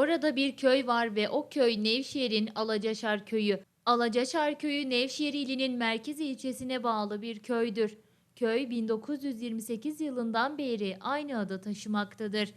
Orada bir köy var ve o köy Nevşehir'in Alacaşar köyü. Alacaşar köyü Nevşehir ilinin merkez ilçesine bağlı bir köydür. Köy 1928 yılından beri aynı adı taşımaktadır.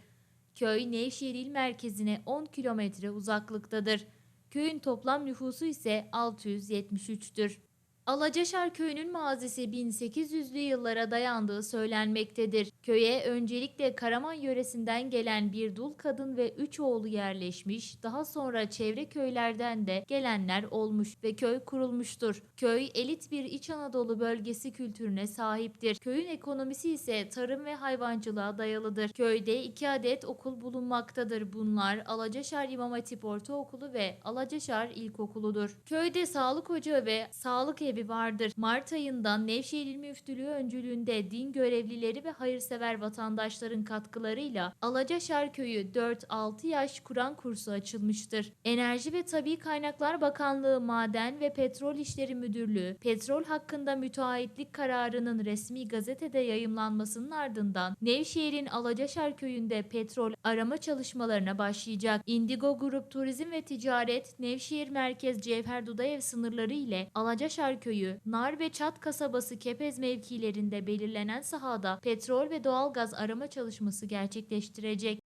Köy Nevşehir il merkezine 10 kilometre uzaklıktadır. Köyün toplam nüfusu ise 673'tür. Alacaşar köyünün mazisi 1800'lü yıllara dayandığı söylenmektedir. Köye öncelikle Karaman yöresinden gelen bir dul kadın ve üç oğlu yerleşmiş, daha sonra çevre köylerden de gelenler olmuş ve köy kurulmuştur. Köy elit bir İç Anadolu bölgesi kültürüne sahiptir. Köyün ekonomisi ise tarım ve hayvancılığa dayalıdır. Köyde iki adet okul bulunmaktadır. Bunlar Alacaşar İmam Hatip Ortaokulu ve Alacaşar İlkokuludur. Köyde sağlık ocağı ve sağlık evi vardır. Mart ayından Nevşehir İl Müftülüğü öncülüğünde din görevlileri ve hayırsever vatandaşların katkılarıyla Alacaşar Köyü 4-6 yaş Kur'an kursu açılmıştır. Enerji ve Tabi Kaynaklar Bakanlığı Maden ve Petrol İşleri Müdürlüğü, petrol hakkında müteahhitlik kararının resmi gazetede yayımlanmasının ardından Nevşehir'in Alacaşar Köyü'nde petrol arama çalışmalarına başlayacak. Indigo Grup Turizm ve Ticaret, Nevşehir Merkez Cevher Dudayev sınırları ile Alacaşar Köyü, Nar ve Çat kasabası Kepez mevkilerinde belirlenen sahada petrol ve doğalgaz arama çalışması gerçekleştirecek.